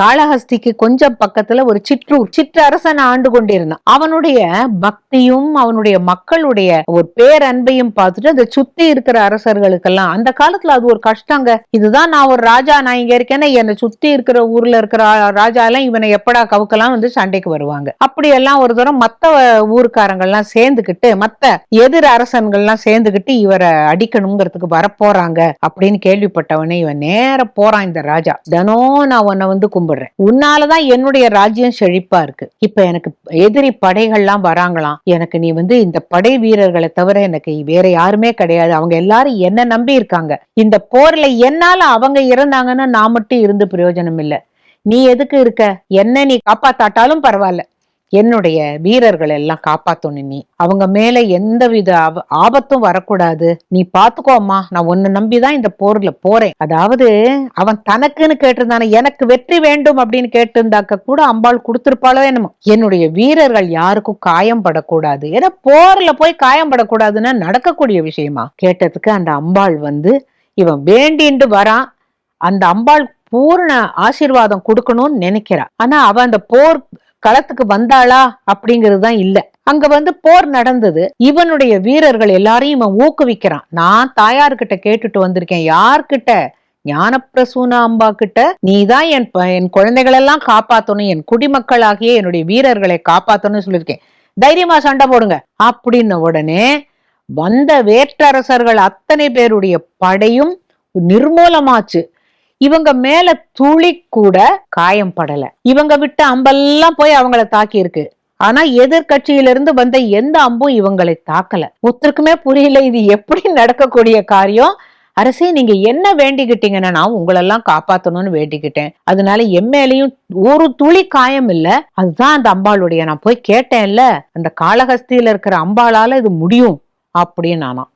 காளஹஸ்திக்கு கொஞ்சம் பக்கத்துல ஒரு சிற்றூர் சிற்றரசன் ஆண்டு கொண்டிருந்தான். அவனுடைய பக்தியும் அவனுடைய மக்களுடைய ஒரு பேரன்பையும் பார்த்துட்டு அதை சுத்தி இருக்கிற அரசர்களுக்கெல்லாம் அந்த காலத்துல அது ஒரு கஷ்டங்க. இதுதான் நான் ஒரு ராஜா நான் இங்க இருக்கேன்னா என்னை சுத்தி இருக்கிற ஊர்ல இருக்கிற ராஜா எல்லாம் இவனை எப்படா கவுக்கலாம் வந்து சண்டைக்கு வருவாங்க. அப்படி எல்லாம் ஒரு தூரம் மத்த ஊருக்காரங்கள்லாம் சேர்ந்துக்கிட்டு மத்த எதிர் அரசன்கள்லாம் சேர்ந்துக்கிட்டு இவரை அடிக்கணுங்கிறதுக்கு வரப்போறாங்க அப்படின்னு கேள்விப்பட்டவனே இவன் நேர போறான் இந்த ராஜா. தினம் நான் உன்னை வந்து கும்பிடுறேன் உன்னாலதான் என்னுடைய ராஜ்யம் செழிப்பா இருக்கு. இப்ப எனக்கு எதிரி படைகள்லாம் வராங்களாம். எனக்கு நீ வந்து இந்த படை வீரர்களை தவிர எனக்கு வேற யாருமே கிடையாது. அவங்க எல்லாரும் என்ன நம்பி இருக்காங்க. இந்த போர்ல என்னால அவங்க இறந்தாங்கன்னா நான் மட்டும் இருந்து பிரயோஜனம் இல்ல. நீ எதுக்கு இருக்க? என்ன நீ காப்பாத்தாட்டாலும் பரவாயில்ல. என்னுடைய வீரர்கள் எல்லாம் காப்பாத்தணும் நீ. அவங்க மேல எந்தவித ஆப- ஆபத்தும் வரக்கூடாது. நீ பாத்துக்கோம்மா நான் உன்னை நம்பிதான் இந்த போர்ல போறேன். அதாவது அவன் தனக்குன்னு கேட்டிருந்தானே எனக்கு வெற்றி வேண்டும் அப்படின்னு கேட்டிருந்தாக்க கூட அம்பாள் கொடுத்திருப்பாளோ என்னமோ. என்னுடைய வீரர்கள் யாருக்கும் காயம் படக்கூடாது ஏன்னா போர்ல போய் காயம் படக்கூடாதுன்னா நடக்கக்கூடிய விஷயமா? கேட்டதுக்கு அந்த அம்பாள் வந்து இவன் வேண்டிண்டு வரான். அந்த அம்பாள் பூர்ண ஆசீர்வாதம் கொடுக்கணும்னு நினைக்கிறா. ஆனா அவ அந்த போர் களத்துக்கு வந்தாளா அப்படிங்கிறது தான் இல்லை. அங்க வந்து போர் நடந்தது. இவனுடைய வீரர்கள் எல்லாரையும் இவன் ஊக்குவிக்கிறான். நான் தாயார்கிட்ட கேட்டுட்டு வந்திருக்கேன். யார்கிட்ட? ஞானப்பிரசூன அம்பா கிட்ட நீதான் என் ப- என் குழந்தைகளெல்லாம் காப்பாத்தணும். என் குடிமக்களாகிய என்னுடைய வீரர்களை காப்பாத்தணும்னு சொல்லியிருக்கேன். தைரியமா சண்டை போடுங்க. அப்படின்ன உடனே வந்த வேற்றரசர்கள் அத்தனை பேருடைய படையும் நிர்மூலமாச்சு. இவங்க மேல துளி கூட காயம் படல. இவங்க விட்ட அம்பெல்லாம் போய் அவங்கள தாக்கி இருக்கு ஆனா எதிர்கட்சியிலிருந்து வந்த எந்த அம்பும் இவங்களை தாக்கல. ஒருத்தருக்குமே புரியல இது எப்படி நடக்கக்கூடிய காரியம்? அரசே நீங்க என்ன வேண்டிக்கிட்டீங்கன்னா நான் உங்களெல்லாம் காப்பாத்தணும்னு வேண்டிக்கிட்டேன். அதனால என் ஒரு துளி காயம் இல்ல. அதுதான் அந்த அம்பாளுடைய. நான் போய் கேட்டேன்ல அந்த காளஹஸ்தியில இருக்கிற அம்பாளால இது முடியும் அப்படின்னு நானா.